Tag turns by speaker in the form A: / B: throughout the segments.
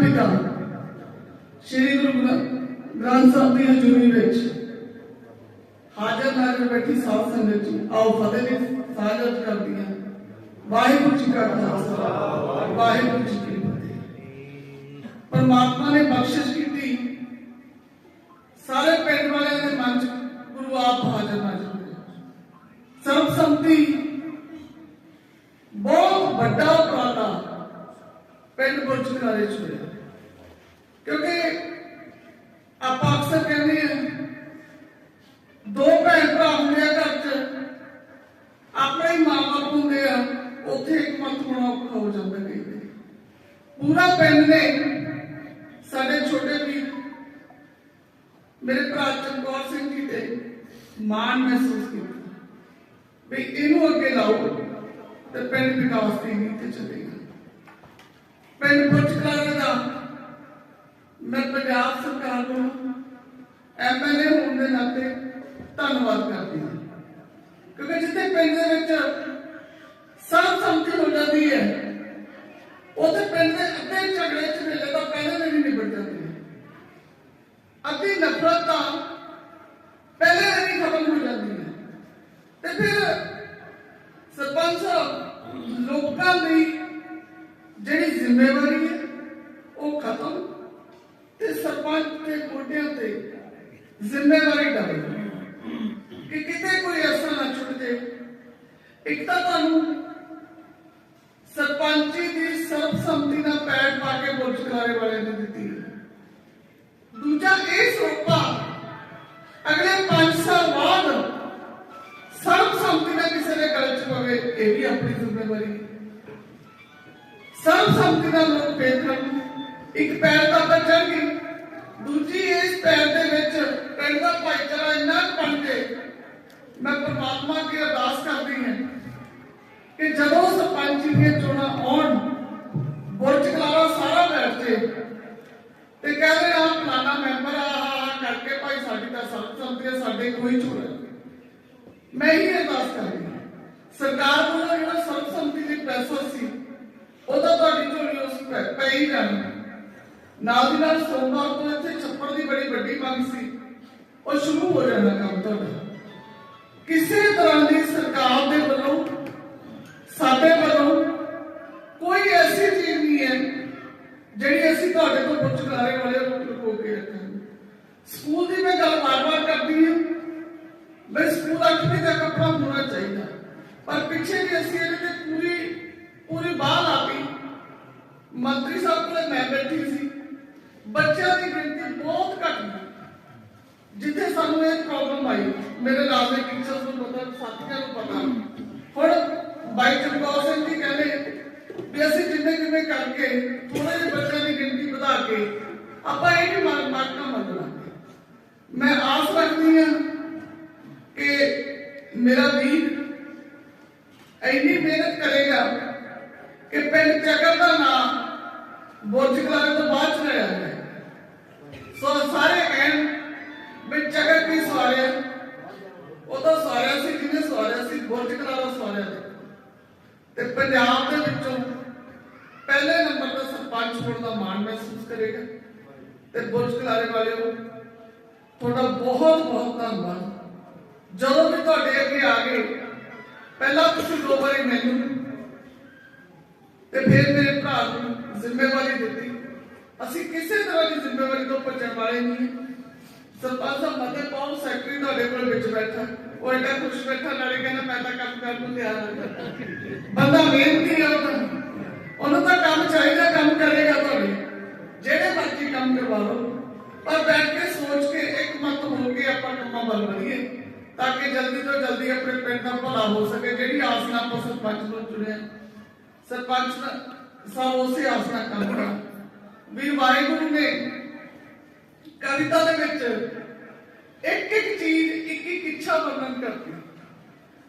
A: ਪਰਮ ਪਿਤਾ ਸ਼੍ਰੀ ਗੁਰੂ ਗ੍ਰੰਥ ਸਾਹਿਬ ਦੀ ਹਜ਼ੂਰੀ ਵਿੱਚ ਹਾਜ਼ਰ ਨਾਜ਼ਰ ਬੈਠੀ ਸਾਧ ਸੰਗਤ ਜੀ, ਆਓ ਫਤਿਹ ਦੀ ਸਾਜਤ ਕਰਦੀਆਂ ਵਾਹਿਗੁਰੂ ਜੀ ਕਾ ਖਾਲਸਾ, ਵਾਹਿਗੁਰੂ ਜੀ ਕੀ ਫਤਿਹ। ਪਰਮਾਤਮਾ ਨੇ ਬਖਸ਼ਿਸ਼ ਕੀਤੀ। ਸਾਰੇ ਪਿੰਡ ਵਾਲਿਆਂ ਦੇ ਮਨ ਚ ਗੁਰੂ ਆਪ ਹਾਜ਼ਰ ਨਾਜ਼ਰ ਸਰਬ ਸੰਮਤੀ ਬਹੁਤ ਵੱਡਾ ਉਪਰਾਲਾ ਪਿੰਡ ਬੁਰਜ ਕਨਾਰੇ ਚ ਹੋਇਆ ਕਿਉਂਕਿ ਆਪਾਂ ਅਕਸਰ ਕਹਿੰਦੇ ਆ ਦੋ ਭੈਣ ਭਰਾ ਹੁੰਦੇ ਆ ਘਰ ਚ ਆਪਣੇ ਹੀ ਮਾਂ-ਬਾਪ ਹੁੰਦੇ ਆ ਉੱਥੇ ਇੱਕ ਮਤ ਹੋਣਾ ਔਖਾ ਹੋ ਜਾਂਦਾ ਕਈ ਵਾਰੀ ਪੂਰਾ ਪਿੰਡ ਨੇ ਸਾਡੇ ਛੋਟੇ ਵੀਰ ਮੇਰੇ ਭਰਾ ਚਮਕੌਰ ਸਿੰਘ ਜੀ ਤੇ ਮਾਣ ਮਹਿਸੂਸ ਕੀਤਾ ਵੀ ਇਹਨੂੰ ਅੱਗੇ ਲਾਓ ਤੇ ਪਿੰਡ ਵਿਕਾਸ ਦੀ ਨੀਤੀ ਤੇ ਚੱਲੇਗਾ ਪਿੰਡ ਪੁੱਛਕਲਾਰੇ ਦਾ ਮੈਂ ਪੰਜਾਬ ਸਰਕਾਰ ਨੂੰ ਐਮਐਲਏ ਹੋਣ ਦੇ ਨਾਤੇ ਧੰਨਵਾਦ ਕਰਦੇ ਹਾਂ। ਕਿਉਂਕਿ ਜਿੱਥੇ ਪਿੰਡ ਦੇ ਵਿੱਚ ਸਰਬ ਸੰਮਤੀ ਹੋ ਜਾਂਦੀ ਹੈ, ਉੱਥੇ ਪਿੰਡ ਦੇ ਅੱਧੇ ਝਗੜੇ ਝਗੜੇ ਤਾਂ ਪਹਿਲੇ ਦਿਨ ਹੀ ਨਿਬੜ ਜਾਂਦੇ ਅੱਧੀ ਨਫ਼ਰਤ ਤਾਂ ਪਹਿਲੇ ਦਿਨ ਹੀ ਖਤਮ ਹੋ ਜਾਂਦੀ ਹੈ। ਤੇ ਫਿਰ ਸਰਪੰਚ ਲੋਕਾਂ ਦੀ ਜਿਹੜੀ ਜ਼ਿੰਮੇਵਾਰੀ ਹੈ, ਉਹ ਖਤਮ ਤੇ ਸਰਪੰਚ ਦੇ ਗੋਡਿਆਂ ਤੇ ਜ਼ਿੰਮੇਵਾਰੀ ਡਾਲੀ। ਕਿ ਕਿਤੇ ਕੋਈ ਐਸਾ ਨਾ ਛੁੱਟ ਜੇ ਇੱਕ ਤਾਂ ਤੁਹਾਨੂੰ ਸਰਪੰਚੀ ਦੀ ਸਰਬਸੰਮਤੀ ਨਾਲ ਪੈੜ ਪਾ ਕੇ ਬੁਰਜ ਕਰਾਰੇ ਵਾਲੇ ਨੇ ਦਿੱਤੀ ਦੂਜਾ ਇਹ ਸੋਪਾ, ਅਗਲੇ 5 ਸਾਲ ਬਾਅਦ ਸਰਬਸੰਮਤੀ ਨਾਲ ਕਿਸੇ ਦੇ ਗਲ ਚ ਪਵੇ, ਇਹ ਵੀ ਆਪਣੀ ਜ਼ਿੰਮੇਵਾਰੀ ਸਰਬਸੰਮਤੀ ਨਾਲ ਲੋਕ ਭੇਦ ਕਰਨ। ਇੱਕ ਪੈਰ ਤਾਂ ਤਾਂ ਚੜ ਗਈ ਦੂਜੀ ਇਸ ਪੈਰ ਦੇ ਵਿੱਚ ਪਿੰਡ ਦਾ ਭਾਈਚਾਰਾ ਇੰਨਾ ਕੁ ਬਣ ਕੇ ਮੈਂ ਪਰਮਾਤਮਾ ਅੱਗੇ ਅਰਦਾਸ ਕਰਦੀ ਹਾਂ ਕਿ ਜਦੋਂ ਸਰਪੰਚ ਦੀਆਂ ਚੋਣਾਂ ਆਉਣ, ਬੁਰਜ ਕਲਾਵਾ ਸਾਰਾ ਬੈਠ ਜੇ ਤੇ ਕਹਿੰਦੇ ਆ ਫਲਾਣਾ ਮੈਂਬਰ ਆ ਕਰਕੇ ਭਾਈ ਸਾਡੀ ਤਾਂ ਸਰਬਸੰਮਤੀ ਹੈ ਸਾਡੇ ਕੋਈ ਚੋਣ ਮੈਂ ਹੀ ਅਰਦਾਸ ਕਰਦੀ ਹਾਂ। ਸਰਕਾਰ ਵੱਲੋਂ ਜਿਹੜਾ ਸਰਬਸੰਮਤੀ ਦੀ ਪੈਸਾ ਸੀ, ਉਹਦਾ ਤੁਹਾਡੀ ਝੋਲੀ ਉਸ ਪੈ ਹੀ ਜਾਣਾ। ਨਾਲ ਦੀ ਨਾਲ ਸੋਮਵਾਰ ਤੋਂ ਇੱਥੇ ਛੱਪੜ ਦੀ ਬੜੀ ਵੱਡੀ ਮੰਗ ਸੀ। ਉਹ ਸ਼ੁਰੂ ਹੋ ਜਾਣਾ ਕੰਮ ਤੁਹਾਡਾ ਕਿਸੇ ਤਰ੍ਹਾਂ ਦੀ ਸਰਕਾਰ ਦੇ ਵੱਲੋਂ, ਸਾਡੇ ਵੱਲੋਂ ਕੋਈ ਐਸੀ ਚੀਜ਼ ਨਹੀਂ ਹੈ ਜਿਹੜੀ ਅਸੀਂ ਤੁਹਾਡੇ ਤੋਂ ਪੁੱਛ ਕਰਾਰੇ ਵਾਲੇ ਨੂੰ ਲੁਕੋ ਕੇ ਰੱਖਾਂਗੇ। ਸਕੂਲ ਦੀ ਮੈਂ ਗੱਲ ਵਾਰ-ਵਾਰ ਕਰਦੀ ਹਾਂ। ਮੈਂ ਸਕੂਲ ਅੱਠਵੀਂ ਦਾ ਕੱਪੜਾ ਹੋਣਾ ਚਾਹੀਦਾ। ਪਰ ਪਿੱਛੇ ਵੀ ਅਸੀਂ ਇਹਦੇ ਤੇ ਪੂਰੀ ਪੂਰੀ ਬਾਹ ਲਾਤੀ। ਮੰਤਰੀ ਸਾਹਿਬ ਕੋਲ ਮੈਂ ਬੈਠੀ ਸੀ। ਬੱਚਿਆਂ ਦੀ ਗਿਣਤੀ ਬਹੁਤ ਘੱਟ ਹੈ। ਜਿੱਥੇ ਸਾਨੂੰ ਇਹ ਪ੍ਰੋਬਲਮ ਆਈ, ਮੇਰੇ ਨਾਲ ਦੇ ਟੀਚਰਸ ਨੂੰ ਪਤਾ, ਸਾਥੀਆਂ ਨੂੰ ਪਤਾ। ਹੁਣ ਬਾਈ ਚਮਕੌਰ ਸਿੰਘ ਜੀ ਕਹਿੰਦੇ ਵੀ ਅਸੀਂ ਜਿੰਨੇ ਜਿੰਨੇ ਕਰਕੇ ਥੋੜੇ ਜਿਹੇ ਬੱਚਿਆਂ ਦੀ ਗਿਣਤੀ ਵਧਾ ਕੇ ਆਪਾਂ ਇਹ ਵੀ ਮਾਰ ਮਾਰਕਾ ਮੰਗਣਾ ਮੈਂ ਆਸ ਰੱਖਦੀ ਹਾਂ ਕਿ ਮੇਰਾ ਵੀਰ ਇੰਨੀ ਮਿਹਨਤ ਕਰੇਗਾ ਕਿ ਪਿੰਡ ਚੱਕਰ ਦਾ ਨਾਮ ਬੁਰਜ ਕਲਾਰੇ ਤੋਂ ਬਾਅਦ ਚ ਲਿਆ ਜਾਏ ਸੋ ਸਾਰੇ ਕਹਿਣ ਵੀ ਚੱਕਰ ਕੀ ਸਵਾਰਿਆ ਉਹ ਤਾਂ ਸਵਾਰਿਆ ਸੀ ਜਿਹਨੇ ਸਵਾਰਿਆ ਸੀ ਬੁਰਜ ਕਲਾਰਾ ਸਵਾਰਿਆ ਦੇਖੋ ਤੇ ਪੰਜਾਬ ਦੇ ਵਿੱਚੋਂ ਪਹਿਲੇ ਨੰਬਰ ਦਾ ਸਰਪੰਚ ਹੋਣ ਦਾ ਮਾਣ ਮਹਿਸੂਸ ਕਰੇਗਾ ਤੇ ਬੁਰਜ ਕਲਾਰੇ ਵਾਲਿਓ ਤੁਹਾਡਾ ਬਹੁਤ ਬਹੁਤ ਧੰਨਵਾਦ ਜਦੋਂ ਵੀ ਤੁਹਾਡੇ ਅੱਗੇ ਆ ਗਏ ਪਹਿਲਾਂ ਤੁਸੀਂ ਦੋ ਵਾਰੀ ਮੈਨੂੰ ਤੇ ਫਿਰ ਮੇਰੇ ਭਰਾ ਨੂੰ ਜ਼ਿੰਮੇਵਾਰੀ ਦਿੱਤੀ ਅਸੀਂ ਕਿਸੇ ਤਰ੍ਹਾਂ ਦੀ ਜ਼ਿੰਮੇਵਾਰੀ ਤੋਂ ਭੱਜਣ ਵਾਲੇ ਨਹੀਂ। ਸਰਪੰਚ ਸਾਹਿਬ ਮਤੇ ਪਾਉ ਸੈਕਟਰੀ ਤੁਹਾਡੇ ਕੋਲ ਵਿੱਚ ਬੈਠਾ। ਉਹ ਐਡਾ ਖੁਸ਼ ਬੈਠਾ, ਨਾਲੇ ਕਹਿੰਦਾ ਮੈਂ ਤਾਂ ਕੰਮ ਕਰਨ ਨੂੰ ਤਿਆਰ ਹਾਂ। ਬੰਦਾ ਮਿਹਨਤੀ ਹੈ ਉਹ ਉਹਨੂੰ ਤਾਂ ਕੰਮ ਚਾਹੀਦਾ, ਕੰਮ ਕਰੇਗਾ ਤੁਹਾਡੇ। ਜਿਹੜੇ ਮਰਜ਼ੀ ਕੰਮ ਕਰਵਾ ਲਓ। ਪਰ ਬੈਠ ਕੇ ਸੋਚ ਕੇ ਇੱਕ ਮਤ ਹੋ ਕੇ ਆਪਾਂ ਕੰਮਾਂ ਵੱਲ ਵਧੀਏ, ਤਾਂ ਕਿ ਜਲਦੀ ਤੋਂ ਜਲਦੀ ਆਪਣੇ ਪਿੰਡ ਦਾ ਭਲਾ ਹੋ ਸਕੇ। ਜਿਹੜੀ ਆਸ ਨਾਲ ਆਪਾਂ ਸਰਪੰਚ ਨੂੰ ਚੁਣਿਆ। ਸਰਪੰਚ ਨਾ- ਸਾਹਿਬ ਉਸੇ ਆਸ ਨਾਲ ਕੰਮ ਕਰਾ ਵੀਰ ਵਾਹਿਗੁਰੂ ਨੇ ਕਵਿਤਾ ਦੇ ਵਿੱਚ ਇੱਕ ਇੱਕ ਚੀਜ਼, ਇੱਕ ਇੱਕ ਇੱਛਾ ਵਰਣਨ ਕਰਤੀ।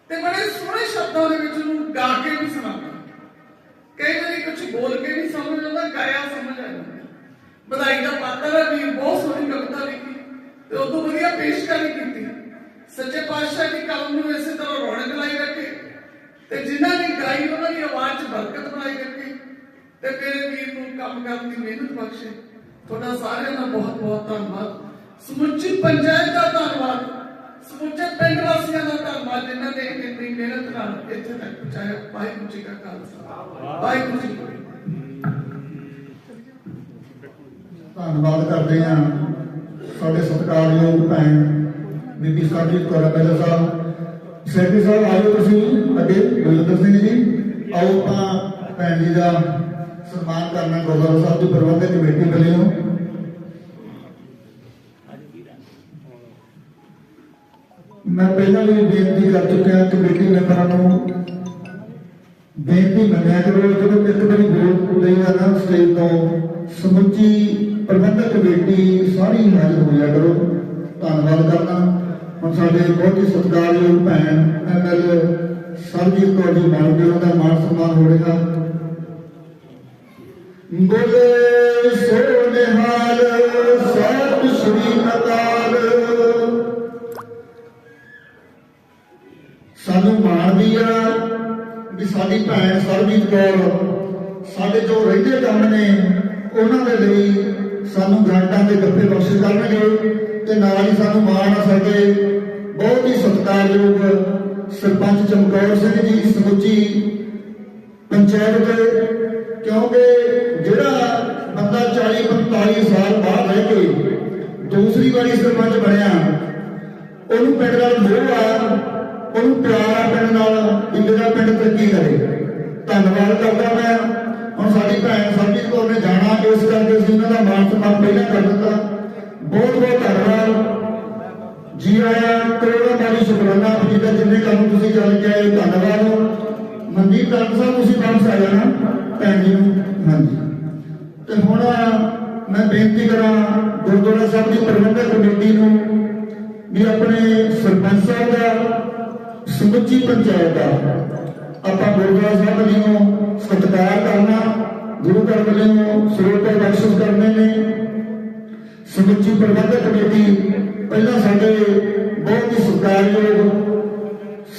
A: ਤੇ ਬੜੇ ਸੋਹਣੇ ਸ਼ਬਦਾਂ ਦੇ ਵਿੱਚ ਉਹਨੂੰ ਗਾ ਕੇ ਵੀ ਸੁਣਾਉਂਦਾ ਕਈ ਵਾਰੀ ਕੁਝ ਬੋਲ ਕੇ ਨਹੀਂ ਸਮਝ ਆਉਂਦਾ, ਗਾਇਆ ਸਮਝ ਆ ਜਾਂਦਾ। ਵਧਾਈ ਦਾ ਪਾਤਰ ਹੈ ਵੀ ਬਹੁਤ ਸੋਹਣੀ ਕਵਿਤਾ ਲਿਖੀ ਤੇ ਉਹ ਤੋਂ ਵਧੀਆ ਪੇਸ਼ਕਾਰੀ ਕੀਤੀ। ਸੱਚੇ ਪਾਤਸ਼ਾਹ ਦੀ ਕਲਮ ਨੂੰ ਇਸੇ ਤਰ੍ਹਾਂ ਰੌਣਕ ਲਾਈ ਰੱਖੇ ਤੇ ਜਿਨ੍ਹਾਂ ਨੇ ਗਾਈ, ਉਹਨਾਂ ਦੀ ਆਵਾਜ਼ 'ਚ ਬਰਕਤ ਤੇ ਮੇਰੇ ਵੀਰ ਨੂੰ ਕੰਮ ਕਰਨ ਦੀ ਮਿਹਨਤ ਬਖਸ਼ੇ। ਤੁਹਾਡਾ ਸਾਰਿਆਂ ਦਾ ਬਹੁਤ ਬਹੁਤ ਧੰਨਵਾਦ। ਸਮੁੱਚੀ ਪੰਚਾਇਤ ਦਾ ਧੰਨਵਾਦ। ਸਮੁੱਚੇ ਪਿੰਡ ਵਾਸੀਆਂ ਦਾ ਧੰਨਵਾਦ ਜਿਨ੍ਹਾਂ ਨੇ ਇੰਨੀ ਮਿਹਨਤ ਨਾਲ ਇੱਥੇ ਤੱਕ ਪਹੁੰਚਾਇਆ। ਵਾਹਿਗੁਰੂ ਜੀ ਕਾ ਖਾਲਸਾ। ਵਾਹਿਗੁਰੂ ਜੀ
B: ਧੰਨਵਾਦ ਕਰਦੇ ਹਾਂ ਸਾਡੇ ਸਤਿਕਾਰਯੋਗ ਭੈਣ ਬੀਬੀ ਸਾਡੀ ਕੌਰ ਪਹਿਲਾ ਸਾਹਿਬ। ਸੈਕਟਰੀ ਸਾਹਿਬ, ਆਇਓ ਤੁਸੀਂ ਅੱਗੇ। ਬਲਵਿੰਦਰ ਸਿੰਘ ਜੀ, ਆਓ ਤਾਂ ਭੈਣ ਜੀ ਦਾ ਸਨਮਾਨ ਕਰਨਾ ਗੁਰਦੁਆਰਾ ਸਾਹਿਬ ਦੀ ਪ੍ਰਬੰਧਕ ਕਮੇਟੀ ਵੱਲੋਂ। ਮੈਂ ਪਹਿਲਾਂ ਵੀ ਬੇਨਤੀ ਕਰ ਚੁੱਕਿਆ ਕਮੇਟੀ ਮੈਂਬਰਾਂ ਨੂੰ। ਬੇਨਤੀ ਮੰਨਿਆ ਕਰੋ ਜਦੋਂ ਇੱਕ ਵਾਰੀ ਬੋਲ ਲਈ ਆ ਨਾ, ਸਟੇਜ ਤੋਂ ਸਮੁੱਚੀ ਪ੍ਰਬੰਧਕ ਕਮੇਟੀ ਸਾਰੀ ਹਾਜ਼ਰ ਹੋਇਆ ਕਰੋ। ਧੰਨਵਾਦ ਕਰਨਾ। ਹੁਣ ਸਾਡੇ ਬਹੁਤ ਹੀ ਸਤਿਕਾਰਯੋਗ ਭੈਣ ਐਮਐਲ ਸਰਜੀਤ ਕੌਰ ਜੀ ਮਾਨ ਦਾ ਮਾਨ ਸਨਮਾਨ ਹੋਵੇਗਾ। ਬੋਲੇ ਸੋ ਨਿਹਾਲ ਸਤਿ ਸ਼੍ਰੀ ਅਕਾਲ। ਸਾਨੂੰ ਮਾਣ ਵੀ ਆ ਵੀ ਸਾਡੀ ਭੈਣ ਸਰਬਜੀਤ ਕੌਰ, ਸਾਡੇ ਜੋ ਰਹਿੰਦੇ ਕੰਮ ਨੇ, ਉਹਨਾਂ ਦੇ ਲਈ ਸਾਨੂੰ ਗ੍ਰਾਂਟਾਂ ਦੇ ਗੱਫੇ ਬਖਸ਼ ਕਰਨਗੇ ਤੇ ਨਾਲ ਹੀ ਸਾਨੂੰ ਮਾਣ ਆ ਸਾਡੇ ਬਹੁਤ ਹੀ ਸਤਿਕਾਰਯੋਗ ਸਰਪੰਚ ਚਮਕੌਰ ਸਿੰਘ ਜੀ, ਸਮੁੱਚੀ ਪੰਚਾਇਤ ਦੇ ਕਿਉਂਕਿ ਜਿਹੜਾ ਬੰਦਾ 40 45 ਸਾਲ ਬਾਅਦ ਰਹਿ ਕੇ ਦੂਸਰੀ ਵਾਰੀ ਸਰਪੰਚ ਬਣਿਆ, ਉਹਨੂੰ ਪਿੰਡ ਨਾਲ ਮੋਹ ਆ, ਉਹਨੂੰ ਪਿਆਰ ਆ ਪਿੰਡ ਨਾਲ ਵੀ ਪਿੰਡ ਤਰੱਕੀ ਕਰੇ। ਧੰਨਵਾਦ ਕਰਦਾ ਮੈਂ। ਹੁਣ ਸਾਡੀ ਭੈਣ ਸਰਜੀਤ ਕੌਰ ਨੇ ਜਾਣਾ, ਇਸ ਕਰਕੇ ਅਸੀਂ ਉਹਨਾਂ ਦਾ ਮਾਣ ਸਨਮਾਨ ਪਹਿਲਾਂ ਕਰ ਦਿੱਤਾ। ਬਹੁਤ ਬਹੁਤ ਧੰਨਵਾਦ। ਜੀ ਆਇਆਂ ਕਰੋੜਾਂ ਮਾਲੀ ਸ਼ੁਕਰਾਨਾ ਜੀ ਦਾ ਜਿੰਨੇ ਕੰਮ ਤੁਸੀਂ ਚੱਲ ਕੇ ਆਏ, ਧੰਨਵਾਦ। ਮਨਦੀਪ ਡਾਕਟਰ ਸਾਹਿਬ, ਤੁਸੀਂ ਵਾਪਸ ਆ ਜਾਣਾ ਭੈਣ ਜੀ ਨੂੰ। ਹਾਂਜੀ। ਤੇ ਹੁਣ ਮੈਂ ਬੇਨਤੀ ਕਰਾਂ ਗੁਰਦੁਆਰਾ ਸਾਹਿਬ ਦੀ ਪ੍ਰਬੰਧਕ ਕਮੇਟੀ ਨੂੰ ਵੀ ਆਪਣੇ ਸਰਪੰਚ ਸਾਹਿਬ ਦਾ, ਸਮੁੱਚੀ ਪੰਚਾਇਤ ਦਾ ਆਪਾਂ ਗੁਰਦੁਆਰਾ ਸਾਹਿਬ ਵੱਲੋਂ ਸਤਿਕਾਰ ਕਰਨਾ, ਗੁਰੂ ਘਰ ਵੱਲੋਂ ਸਰੋਪੇ ਬਖਸ਼ਿਸ਼ ਕਰਨੇ ਨੇ। ਸਮੁੱਚੀ ਪ੍ਰਬੰਧਕ ਕਮੇਟੀ ਪਹਿਲਾਂ ਸਾਡੇ ਬਹੁਤ ਹੀ ਸਤਿਕਾਰਯੋਗ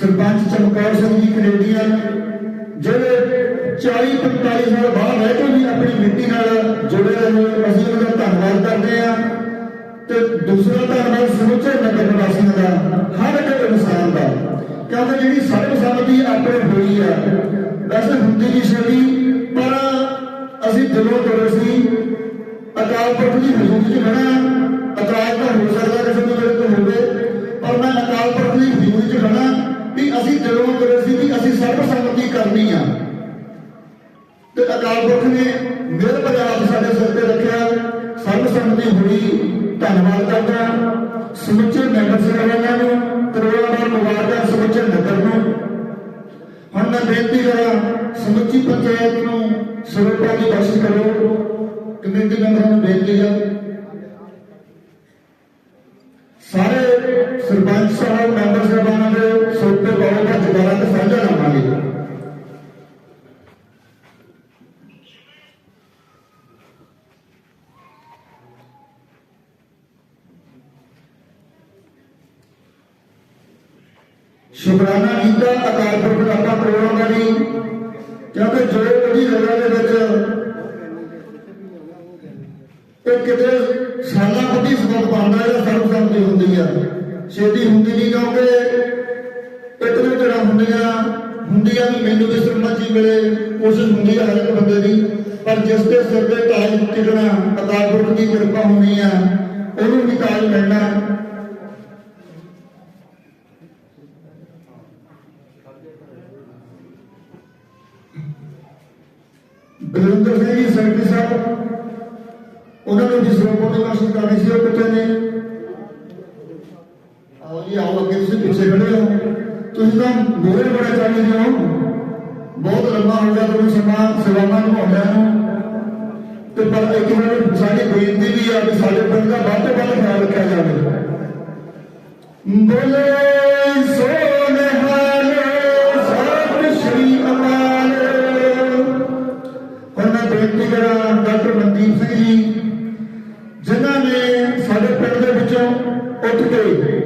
B: ਸਰਪੰਚ ਚਮਕੌਰ ਸਿੰਘ ਜੀ ਕੈਨੇਡੀਅਨ ਜਿਹੜੇ 40 45 ਸਾਲ ਬਾਅਦ ਰਹਿ ਕੇ ਵੀ ਆਪਣੀ ਮਿੱਟੀ ਨਾਲ ਜੁੜੇ ਰਹੇ ਅਸੀਂ ਉਹਨਾਂ ਦਾ ਧੰਨਵਾਦ ਕਰਦੇ ਹਾਂ। ਤੇ ਦੂਸਰਾ ਧੰਨਵਾਦ ਸਮੁੱਚੇ ਨਗਰ ਨਿਵਾਸੀਆਂ ਦਾ, ਹਰ ਇੱਕ ਇਨਸਾਨ ਦਾ। ਕਿਉਂਕਿ ਜਿਹੜੀ ਸਰਬਸੰਮਤੀ ਆਪਣੇ ਹੋਈ ਆ, ਵੈਸੇ ਹੁੰਦੀ ਨਹੀਂ ਸੀ ਪਰ ਅਸੀਂ ਦਿਲੋਂ ਤੁਰੇ ਸੀ, ਅਕਾਲ ਪੁਰਖ ਦੀ ਹਜ਼ੂਰੀ 'ਚ ਖੜਾ ਸਰੋਪਾ ਦੀ ਬਖਸ਼ਿਸ਼ ਕਰੋ ਕਮੇਟੀ ਮੈਂਬਰਾਂ ਨੂੰ ਬੇਨਤੀ ਹੈ। ਸਾਰੇ ਸਰਪੰਚ ਸਾਹਿਬ, ਮੈਂਬਰ ਸਾਹਿਬਾਨਾਂ ਦੇ ਸਰੋਪੇ ਪਾਓ ਦਾ ਦੁਬਾਰਾ ਤੇ ਸਾਂਝਾ ਲਾਵਾਂਗੇ ਸ਼ੁਕਰਾਨਾ ਕੀਤਾ ਅਕਾਲ ਪੁਰਖ ਦਾ ਆਪਾਂ ਪ੍ਰੋਗਰਾਮ ਦਾ ਜੀ ਕਿਉਂਕਿ ਜੋ ਉਹਦੀ ਜਗ੍ਹਾ ਦੇ ਵਿੱਚ ਇਹ ਕਿਤੇ ਸਾਲਾਂ ਬੱਧੀ ਸਬਬ ਬਣਦਾ ਜਾਂ ਸਰਬਸੰਮਤੀ ਹੁੰਦੀ ਆ। ਛੇਤੀ ਹੁੰਦੀ ਨਹੀਂ ਕਿਉਂਕਿ ਇੱਕ ਨੂੰ ਜਿਹੜਾ ਹੁੰਦੀਆਂ ਹੁੰਦੀਆਂ ਵੀ ਮੈਨੂੰ ਵੀ ਸਰਪੰਚੀ ਮਿਲੇ, ਕੋਸ਼ਿਸ਼ ਹੁੰਦੀ ਆ ਹਰ ਇੱਕ ਬੰਦੇ ਦੀ। ਪਰ ਜਿਸ ਦੇ ਸਿਰ ਤੇ ਤਾਜ ਟਿਕਣਾ ਅਕਾਲ ਦੀ ਕਿਰਪਾ ਹੋਣੀ ਆ, ਉਹਨੂੰ ਵੀ ਤਾਜ ਮਿਲਣਾ। ਬਲਵਿੰਦਰ ਸਿੰਘ ਜੀ ਸੈਕਟਰੀ ਉਹਨਾਂ ਨੂੰ ਜਿਸ ਰੋਪੋ ਦੀ ਮਾਸੀ ਕਰਨੀ ਸੀ ਉਹ ਕਿੱਥੇ ਨੇ ਆਓ ਜੀ ਆਓ ਅੱਗੇ ਤੁਸੀਂ ਪਿੱਛੇ ਖੜੇ ਹੋ ਤੁਸੀਂ ਤਾਂ ਮੋਰੇ ਬੜਾ ਚਾਹੀਦੇ ਹੋ ਬਹੁਤ ਲੰਮਾ ਹੋ ਗਿਆ ਤੁਹਾਨੂੰ ਸਮਾਂ ਸੇਵਾਵਾਂ ਨਿਭਾਉਂਦਿਆਂ ਨੂੰ ਤੇ ਪਰ ਇੱਕ ਮਿੰਟ ਸਾਡੀ ਬੇਨਤੀ ਵੀ ਆ ਕਿ ਸਾਡੇ ਪਿੰਡ ਦਾ থেকে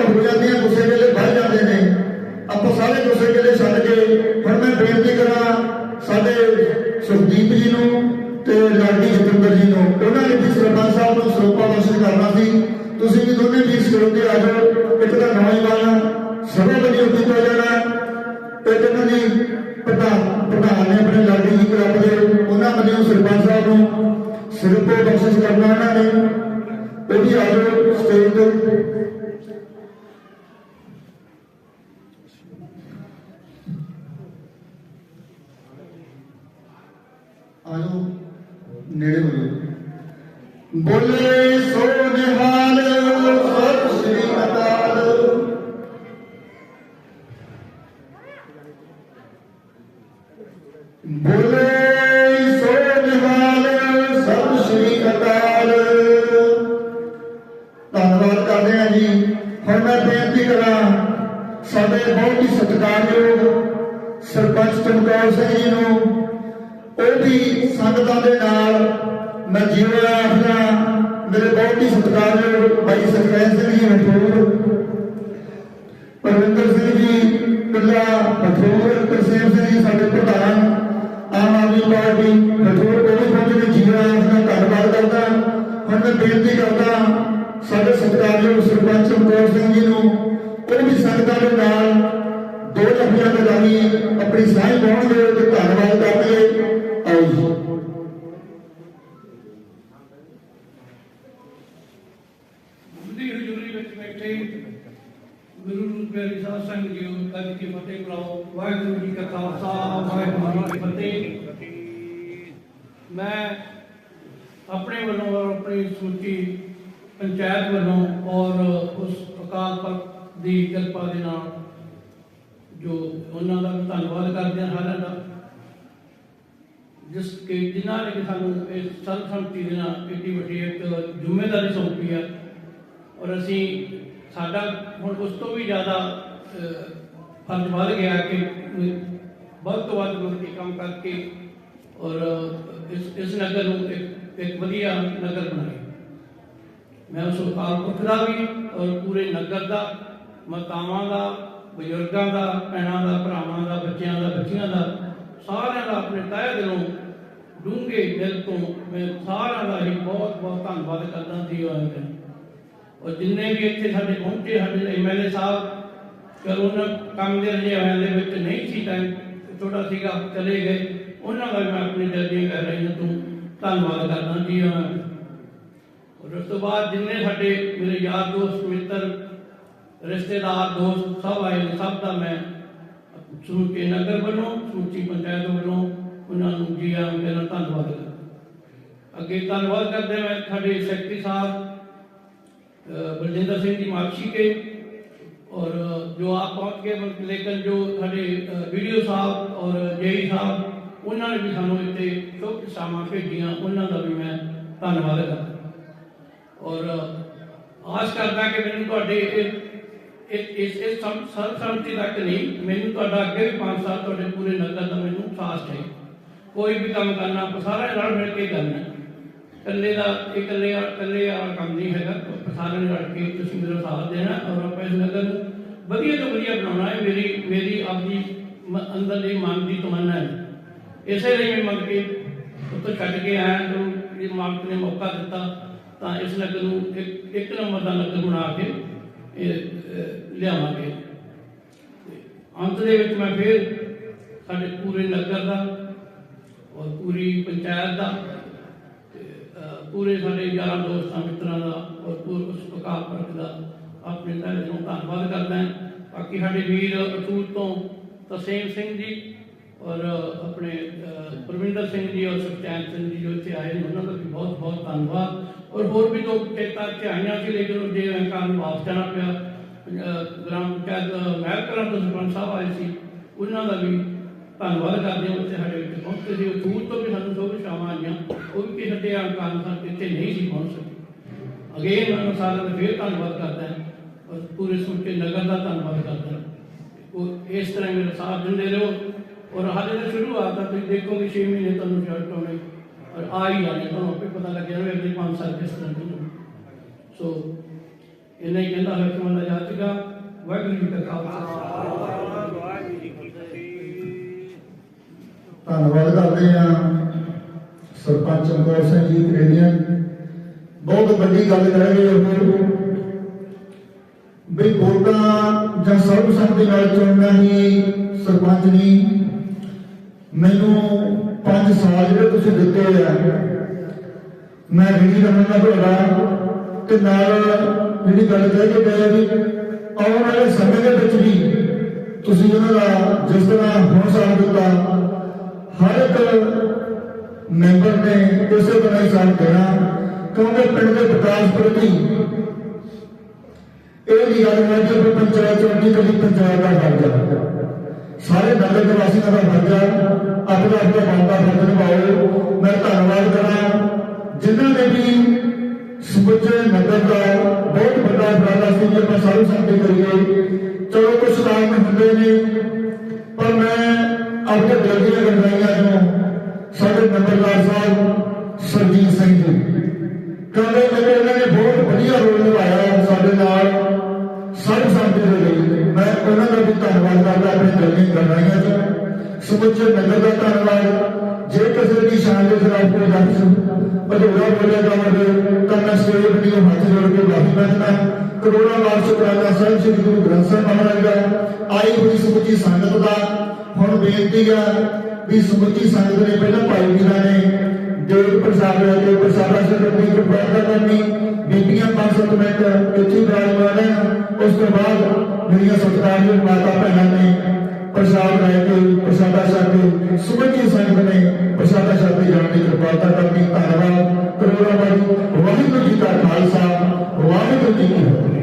B: ਗੱਲਾਂ ਹੋ ਜਾਂਦੀਆਂ ਗੁੱਸੇ ਵੇਲੇ ਵੱਧ ਜਾਂਦੇ ਨੇ। ਆਪਾਂ ਸਾਰੇ ਗੁੱਸੇ ਵੇਲੇ ਛੱਡ ਕੇ ਹੁਣ ਮੈਂ ਬੇਨਤੀ ਕਰਾਂ, ਸਾਡੇ ਸੁਖਦੀਪ ਜੀ ਨੂੰ ਤੇ ਲਾਡੀ ਜਤਿੰਦਰ ਜੀ ਨੂੰ। ਉਹਨਾਂ ਨੇ ਵੀ ਸਰਪੰਚ ਸਾਹਿਬ ਨੂੰ ਸਰੋਪਾ ਵਰਸ਼ਿਤ ਕਰਨਾ ਸੀ। ਤੁਸੀਂ ਵੀ ਦੋਨੇ ਵੀ ਸਰੋਤੇ ਆ ਜਾਓ। ਇੱਕ ਤਾਂ ਨੌਜਵਾਨ ਸਭਾ ਬਣੀ ਉੱਠੀ ਹੋ ਜਾਣਾ। ਇੱਕ ਇਹਨਾਂ ਦੀ ਪ੍ਰਧਾਨ ਪ੍ਰਧਾਨ ਨੇ ਆਪਣੇ ਲਾਡੀ ਜੀ ਕਲੱਬ ਦੇ, ਉਹਨਾਂ ਵੱਲੋਂ ਸਰਪੰਚ ਸਾਹਿਬ ਨੂੰ ਸਰੋਪਾ ਬਖਸ਼ਿਸ਼ ਕਰਨਾ ਉਹਨਾਂ ਨੇ। ਉਹ ਵੀ ਆ ਜਾਓ, ਸਟੇਜ ਤੇ ਆਜੋ ਨੇੜੇ ਹੋ ਜਾਓ ਬੋਲੇ ਸੋ ਨਿਹਾਲ ਸਤਿ ਸ੍ਰੀ ਅਕਾਲ। ਬੋਲੇ ਸੋ ਨਿਹਾਲ ਸਤਿ ਸ੍ਰੀ ਅਕਾਲ। ਧੰਨਵਾਦ ਕਰਦੇ ਹਾਂ ਜੀ। ਹੁਣ ਮੈਂ ਬੇਨਤੀ ਕਰਾਂ, ਸਾਡੇ ਬਹੁਤ ਹੀ ਸਤਿਕਾਰਯੋਗ ਸਰਪੰਚ ਚਮਕੌਰ ਸਿੰਘ ਜੀ ਨੂੰ, ਉਹ ਵੀ ਸੰਗਤਾਂ ਦੇ ਨਾਲ ਮੈਂ ਜੀਵਨ ਆਖਦਾ ਮੇਰੇ ਬਹੁਤ ਹੀ ਸਤਿਕਾਰਯੋਗ ਭਾਈ ਸਰਪੰਚ ਸਿੰਘ ਜੀ ਮਠੂਰ ਪਰਵਿੰਦਰ ਸਿੰਘ ਜੀ ਪਿੱਲਾ ਮਠੂਰ ਤਰਸੇਮ ਸਿੰਘ ਜੀ ਸਾਡੇ ਪ੍ਰਧਾਨ, ਆਮ ਆਦਮੀ ਪਾਰਟੀ ਮਠੂਰ ਉਹ ਵੀ ਪਹੁੰਚੇ ਨੇ ਆਖਦਾ ਧੰਨਵਾਦ ਕਰਦਾ, ਹੁਣ ਮੈਂ ਬੇਨਤੀ ਕਰਦਾ, ਸਾਡੇ ਸਤਿਕਾਰਯੋਗ ਸਰਪੰਚ ਚਮਕੌਰ ਸਿੰਘ ਜੀ ਨੂੰ, ਉਹ ਵੀ ਸੰਗਤਾਂ ਦੇ ਨਾਲ ਦੋ ਲਫ਼ਜ਼ਾਂ ਦੇ ਰਾਹੀਂ ਆਪਣੀ ਸਾਂਝ ਪਾਉਣਗੇ ਤੇ ਧੰਨਵਾਦ ਕਰਦੇ
C: ਨੂੰ ਪਿਆਰੀ ਜੀਓ ਕੱਜ ਕੇ ਫਤਿਹ ਬੁਲਾਓ ਵਾਹਿਗੁਰੂ ਜੀ ਕਾ ਖਾਲਸਾ ਵਾਹਿਗੁਰੂ ਜੀ ਕੀ ਫਤਿਹ ਮੈਂ ਆਪਣੇ ਵੱਲੋਂ ਔਰ ਆਪਣੀ ਸਮੁੱਚੀ ਪੰਚਾਇਤ ਵੱਲੋਂ ਔਰ ਉਸ ਅਕਾਲ ਪੁਰਖ ਦੀ ਕਿਰਪਾ ਦੇ ਨਾਲ ਜੋ ਉਹਨਾਂ ਦਾ ਧੰਨਵਾਦ ਕਰਦੇ ਹਾਂ ਸਾਰਿਆਂ ਦਾ, ਜਿਸ ਕਿ ਜਿਨ੍ਹਾਂ ਨੇ ਕਿ ਸਾਨੂੰ ਇਸ ਸਰਬਸੰਮਤੀ ਦੇ ਨਾਲ ਇੱਡੀ ਵੱਡੀ ਇੱਕ ਜ਼ਿੰਮੇਵਾਰੀ ਸੌਂਪੀ ਹੈ ਔਰ ਅਸੀਂ ਸਾਡਾ ਹੁਣ ਉਸ ਤੋਂ ਵੀ ਜ਼ਿਆਦਾ ਫਰਜ਼ ਵੱਧ ਗਿਆ ਕਿ ਵੱਧ ਤੋਂ ਵੱਧ ਮਿਲ ਕੇ ਕੰਮ ਕਰਕੇ ਔਰ ਇਸ ਇਸ ਨਗਰ ਨੂੰ ਇੱਕ ਇੱਕ ਵਧੀਆ ਨਗਰ ਬਣਾਏ ਮੈਂ ਉਸ ਅਕਾਲ ਦਾ ਵੀ ਔਰ ਪੂਰੇ ਨਗਰ ਦਾ ਮਾਤਾਵਾਂ ਦਾ ਬਜ਼ੁਰਗਾਂ ਦਾ ਭੈਣਾਂ ਦਾ ਭਰਾਵਾਂ ਦਾ ਬੱਚਿਆਂ ਦਾ ਬੱਚੀਆਂ ਦਾ ਸਾਰਿਆਂ ਦਾ ਆਪਣੇ ਤਹਿ ਦਿਲੋਂ ਡੂੰਘੇ ਦਿਲ ਤੋਂ ਮੈਂ ਸਾਰਿਆਂ ਦਾ ਹੀ ਬਹੁਤ ਬਹੁਤ ਧੰਨਵਾਦ ਕਰਦਾ ਜੀ ਔਰ ਜਿੰਨੇ ਵੀ ਇੱਥੇ ਸਾਡੇ ਪਹੁੰਚੇ ਸਾਡੇ ਐਮਐਲਏ ਸਾਹਿਬ ਚਲੋ ਉਹਨਾਂ ਕੰਮ ਦੇ ਰਜਿਆਂ ਦੇ ਵਿੱਚ ਨਹੀਂ ਸੀ ਟਾਈਮ ਥੋੜਾ ਸੀਗਾ, ਚਲੇ ਗਏ। ਉਹਨਾਂ ਦਾ ਮੈਂ ਆਪਣੇ ਦਿਲ ਦੀਆਂ ਰਹੀ ਹਾਂ ਤੂੰ ਧੰਨਵਾਦ ਕਰਨਾ ਜੀ ਔਰ ਉਸ ਤੋਂ ਬਾਅਦ ਜਿੰਨੇ ਸਾਡੇ ਮੇਰੇ ਯਾਰ ਦੋਸਤ, ਮਿੱਤਰ, ਰਿਸ਼ਤੇਦਾਰ, ਦੋਸਤ, ਸਭ ਆਏ ਸਭ ਦਾ ਮੈਂ ਸੂਚੀ ਨਗਰ ਵੱਲੋਂ ਸੂਚੀ ਪੰਚਾਇਤ ਵੱਲੋਂ ਉਹਨਾਂ ਨੂੰ ਜੀ ਆ ਮੇਰਾ ਧੰਨਵਾਦ ਅੱਗੇ ਧੰਨਵਾਦ ਕਰਦੇ ਮੈਂ ਸਾਡੇ ਸੈਕਟਰੀ ਸਾਹਿਬ ਬਲਜਿੰਦਰ ਸਿੰਘ ਦੀ ਮਾਪਸੀ ਕੇ और अ, जो आप पहुंच गए बल्कि लेकिन जो ਸਾਡੇ ਵੀਡੀਓ ਸਾਹਿਬ ਔਰ ਜੇਈ ਸਾਹਿਬ ਉਹਨਾਂ ਨੇ ਵੀ ਸਾਨੂੰ ਇੱਥੇ ਸ਼ੁਭ ਸ਼ਾਮਾਂ ਭੇਜੀਆਂ ਉਹਨਾਂ ਦਾ ਵੀ ਮੈਂ ਧੰਨਵਾਦ ਕਰਦਾ ਔਰ ਅ, ਆਸ ਕਰਦਾ ਕਿ ਮੈਨੂੰ ਤੁਹਾਡੇ ਇਹ- ਇਹ- ਇਸ ਇਸ ਸੰ- ਸਰਬਸੰਮਤੀ ਤੱਕ ਨਹੀਂ ਮੈਨੂੰ ਤੁਹਾਡਾ ਅੱਗੇ ਵੀ 5 ਸਾਲ ਤੁਹਾਡੇ ਪੂਰੇ ਨਗਰ ਦਾ ਮੈਨੂੰ ਸਾਥ ਚਾਹੀਦਾ ਕੋਈ ਵੀ ਕੰਮ ਕਰਨਾ ਆਪਾਂ ਸਾਰਿਆਂ ਨਾਲ ਮਿਲ ਕੇ ਕਰਨਾ ਹੈ। ਇਕੱਲੇ ਦਾ ਇਹ ਇਕੱਲੇ ਇਕੱਲੇ ਵਾਲਾ ਕੰਮ ਨਹੀਂ ਹੈਗਾ। ਸਾਰਿਆਂ ਨੇ ਰਲ ਕੇ ਤੁਸੀਂ ਮੇਰਾ ਸਾਥ ਦੇਣਾ ਔਰ ਆਪਾਂ ਇਸ ਨਗਰ ਨੂੰ ਵਧੀਆ ਤੋਂ ਵਧੀਆ ਬਣਾਉਣਾ। ਹੈ ਮੇਰੀ ਮੇਰੀ ਆਪਣੀ ਮ- ਅੰਦਰਲੀ ਮਨ ਦੀ ਤਮੰਨਾ ਹੈ। ਇਸੇ ਲਈ ਮੈਂ ਮੰਗ ਕੇ ਉੱਤੋਂ ਛੱਡ ਕੇ ਆਇਆ ਜੋ ਇਹ ਮਾਲਕ ਨੇ ਮੌਕਾ ਦਿੱਤਾ, ਤਾਂ ਇਸ ਨਗਰ ਨੂੰ ਇੱਕ ਇੱਕ ਨੰਬਰ ਦਾ ਨਗਰ ਬਣਾ ਕੇ, ਇਹ ਲਿਆਵਾਂਗੇ। ਅੰਤ ਦੇ ਵਿੱਚ ਮੈਂ ਫਿਰ ਸਾਡੇ ਪੂਰੇ ਨਗਰ ਦਾ ਔਰ ਪੂਰੀ ਪੰਚਾਇਤ ਦਾ ਪੂਰੇ ਸਾਡੇ ਯਾਰਾਂ ਦੋਸਤਾਂ ਮਿੱਤਰਾਂ ਦਾ ਔਰ ਪੂਰੇ ਉਸ ਅਕਾਲ ਦਾ ਆਪਣੇ ਤਹਿ ਤੋਂ ਧੰਨਵਾਦ ਕਰਦਾ ਹਾਂ। ਬਾਕੀ ਸਾਡੇ ਵੀਰ ਅਟੂਟ ਤੋਂ ਤਸੀਮ ਸਿੰਘ ਜੀ ਔਰ ਆਪਣੇ ਅਹ, ਸਿੰਘ ਜੀ ਔਰ ਸੁਖਚੈਨ ਸਿੰਘ ਜੀ ਜੋ ਇੱਥੇ ਆਏ ਨੇ ਉਹਨਾਂ ਦਾ ਵੀ ਬਹੁਤ ਬਹੁਤ ਧੰਨਵਾਦ। ਔਰ ਹੋਰ ਵੀ ਦੋ ਚੇਤਾ ਇੱਥੇ ਆਈਆਂ ਸੀ ਲੇਕਿਨ ਉਹ ਜੇ ਕਾਰਨ ਵਾਪਸ ਜਾਣਾ ਪਿਆ। ਗ੍ਰਾਮ ਪੰਚਾਇਤ ਮਹਿਲ ਕਲਾਂ ਤੋਂ ਸਰਪੰਚ ਸਾਹਿਬ ਆਏ ਸੀ ਉਹਨਾਂ ਦਾ ਵੀ ਧੰਨਵਾਦ ਕਰਦੇ ਹਾਂ ਉੱਥੇ ਸਾਡੇ ਵਿੱਚ ਪਹੁੰਚੇ ਸੀ। ਦੂਰ ਤੋਂ ਵੀ ਸਾਨੂੰ ਸੋਭ ਸ਼ਾਮਾਂ ਆਈਆਂ। ਉਹ ਵੀ ਕਿਸੇ ਦੇ ਕਾਰਨ ਸਾਨੂੰ ਇੱਥੇ ਨਹੀਂ ਸੀ ਪਹੁੰਚ ਸਕੇ। ਅਗੇਨ ਮੈਂ ਸਾਰਿਆਂ ਦਾ ਫੇਰ ਧੰਨਵਾਦ ਕਰਦਾ ਹਾਂ। ਔਰ ਪੂਰੇ ਸਮੁੱਚੇ ਨਗਰ ਦਾ ਧੰਨਵਾਦ ਕਰਦਾ ਹਾਂ। ਉਹ ਇਸ ਤਰ੍ਹਾਂ ਮੇਰਾ ਸਾਥ ਦਿੰਦੇ ਰਹੋ। ਔਰ ਹਾਲੇ ਤਾਂ ਸ਼ੁਰੂਆਤ ਆ ਤੁਸੀਂ ਦੇਖੋਗੇ 6 ਮਹੀਨੇ ਤੁਹਾਨੂੰ ਸ਼ਰਟ ਆਉਣੇ ਔਰ ਆ ਹੀ ਆਣੇ ਤੁਹਾਨੂੰ ਆਪੇ ਪਤਾ ਲੱਗ ਜਾਣਾ ਅਗਲੇ 5 ਸਾਲ ਕਿਸ ਤਰ੍ਹਾਂ ਦੇ ਸੋ ਇਹਨਾਂ ਹੀ ਕਹਿੰਦਾ ਹੋਇਆ ਕਿ ਮਨ ਜਾ ਚੁੱਕਾ ਵਾਹਿਗੁਰੂ ਜੀ ਕਾ ਖਾਲਸਾ।
B: ਧੰਨਵਾਦ ਕਰਦੇ ਹਾਂ ਸਰਪੰਚ ਚਮਕੌਰ ਸਿੰਘ ਜੀ ਕੈਨੇਡੀਅਨ ਬਹੁਤ ਵੱਡੀ ਗੱਲ ਕਹਿ ਰਹੇ ਹੋ ਵੀ ਵੋਟਾਂ ਜਾਂ ਸਰਬਸੰਮਤੀ ਨਾਲ ਚੁਣਨਾ ਹੀ ਸਰਪੰਚ ਨਹੀਂ। ਮੈਨੂੰ 5 ਸਾਲ ਜਿਹੜੇ ਤੁਸੀਂ ਦਿੱਤੇ ਆ, ਮੈਂ ਰਿਣੀ ਰਹਾਂਗਾ ਤੁਹਾਡਾ ਤੇ ਨਾਲ ਜਿਹੜੀ ਗੱਲ ਕਹਿ ਕੇ ਗਏ ਵੀ ਆਉਣ ਵਾਲੇ ਸਮੇਂ ਦੇ ਵਿੱਚ ਵੀ ਤੁਸੀਂ ਉਹਨਾਂ ਦਾ ਜਿਸ ਤਰ੍ਹਾਂ ਹੁਣ ਸਾਥ ਦਿੱਤਾ ਹਰ ਇੱਕ ਮੈਂਬਰ ਨੇ ਉਸੇ ਤਰ੍ਹਾਂ ਸਾਥ ਦੇਣਾ। ਕਿਉਂਕਿ ਪਿੰਡ ਦੇ ਵਿਕਾਸ ਪ੍ਰਤੀ ਇਹ ਨਹੀਂ ਗੱਲ ਹੈ ਕਿ ਪੰਚਾਇਤ ਚੋਣੀ ਕਦੀ ਪੰਚਾਇਤ ਦਾ ਫਰਜ਼ ਹੈ। ਸਾਰੇ ਨਗਰ ਦੇ ਵਾਸੀਆਂ ਦਾ ਫਰਜ਼ ਹੈ। ਆਪਣਾ ਆਪਣਾ ਬਣਦਾ ਫਰਜ਼ ਨਿਭਾਓ। ਮੈਂ ਧੰਨਵਾਦ ਕਰਾਂ। ਜਿਨ੍ਹਾਂ ਨੇ ਵੀ ਸਮੁੱਚੇ ਨਗਰ ਦਾ ਬਹੁਤ ਵੱਡਾ ਉਪਰਾਲਾ ਸੀ ਕਿ ਆਪਾਂ ਸਾਰੇ ਸੰਤੇ ਕਰੀਏ, ਚਲੋ ਕੁਝ ਕਾਰਨ ਹੁੰਦੇ ਨੇ, ਪਰ ਮੈਂ ਆਪਣੇ ਦਿਲ ਦੀਆਂ ਗੰਡਾਈਆਂ ਸਾਡੇ ਨੰਬਰਦਾਰ ਸਾਹਿਬ ਸਰਜੀਤ ਸਿੰਘ ਜੀ। ਕਹਿੰਦੇ ਮੈਨੂੰ ਇਹਨਾਂ ਨੇ ਬਹੁਤ ਵਧੀਆ ਰੋਲ ਨਿਭਾਇਆ ਸਾਡੇ ਨਾਲ ਸਰਬ ਸੰਮਤੀ ਦੇ ਲਈ ਮੈਂ ਉਹਨਾਂ ਦਾ ਵੀ ਧੰਨਵਾਦ ਕਰਦਾ, ਆਪਣੇ ਦਿਲ ਦੀਆਂ ਗੰਡਾਈਆਂ ਸਮੁੱਚੇ ਨਗਰ ਦਾ ਧੰਨਵਾਦ। ਜੇ ਕਿਸੇ ਦੀ ਸ਼ਾਨ ਦੇ ਖਿਲਾਫ ਕੋਈ ਲਫ਼ਜ਼ ਅਧੂਰਾ ਬੋਲਿਆ ਜਾਵੇ, ਤਾਂ ਮੈਂ ਸਵੇਰੇ ਵੀ ਹੱਥ ਜੋੜ ਕੇ ਮਾਫੀ ਮੰਗਦਾ। ਕਰੋੜਾਂ ਵਾਰ ਸ਼ੁਕਰਾਨਾ ਸਾਹਿਬ ਸ੍ਰੀ ਗੁਰੂ ਗ੍ਰੰਥ ਸਾਹਿਬ ਮਹਾਰਾਜ ਦਾ ਆਈ ਹੋਈ ਸਮੁੱਚੀ ਸੰਗਤ ਦਾ ਹੁਣ ਬੇਨਤੀ ਆ ਵੀ ਸਮੁੱਚੀ ਸੰਗਤ ਨੇ ਪਹਿਲਾਂ ਭਾਈ ਵੀਰਾਂ ਨੇ ਦੇਵ ਪ੍ਰਸਾਦ ਦੇ ਪ੍ਰਸਾਦਾ ਸੰਗਤ ਦੀ ਕਿਰਪਾ ਕਰਨੀ, ਬੀਬੀਆਂ 500 ਮਿੰਟ ਇੱਥੇ ਬਰਾਜਮਾਨ ਹੈ ਉਸ ਤੋਂ ਬਾਅਦ ਮੇਰੀਆਂ ਸਤਿਕਾਰਯੋਗ ਮਾਤਾ ਭੈਣਾਂ ਨੇ, ਪ੍ਰਸਾਦ ਲੈ ਕੇ ਪ੍ਰਸਾਦਾ ਛਕ ਸਮੁੱਚੀ ਸੰਗਤ ਨੇ ਪ੍ਰਸਾਦਾ ਛਕ ਜਾਣ ਦੀ ਕਿਰਪਾਲਤਾ ਕਰਨੀ। ਧੰਨਵਾਦ। ਕਰੋੜਾ ਬਾਈ ਵਾਹਿਗੁਰੂ ਜੀ ਦਾ ਖਾਲਸਾ। ਵਾਹਿਗੁਰੂ ਜੀ ਕੀ ਫਤਿਹ।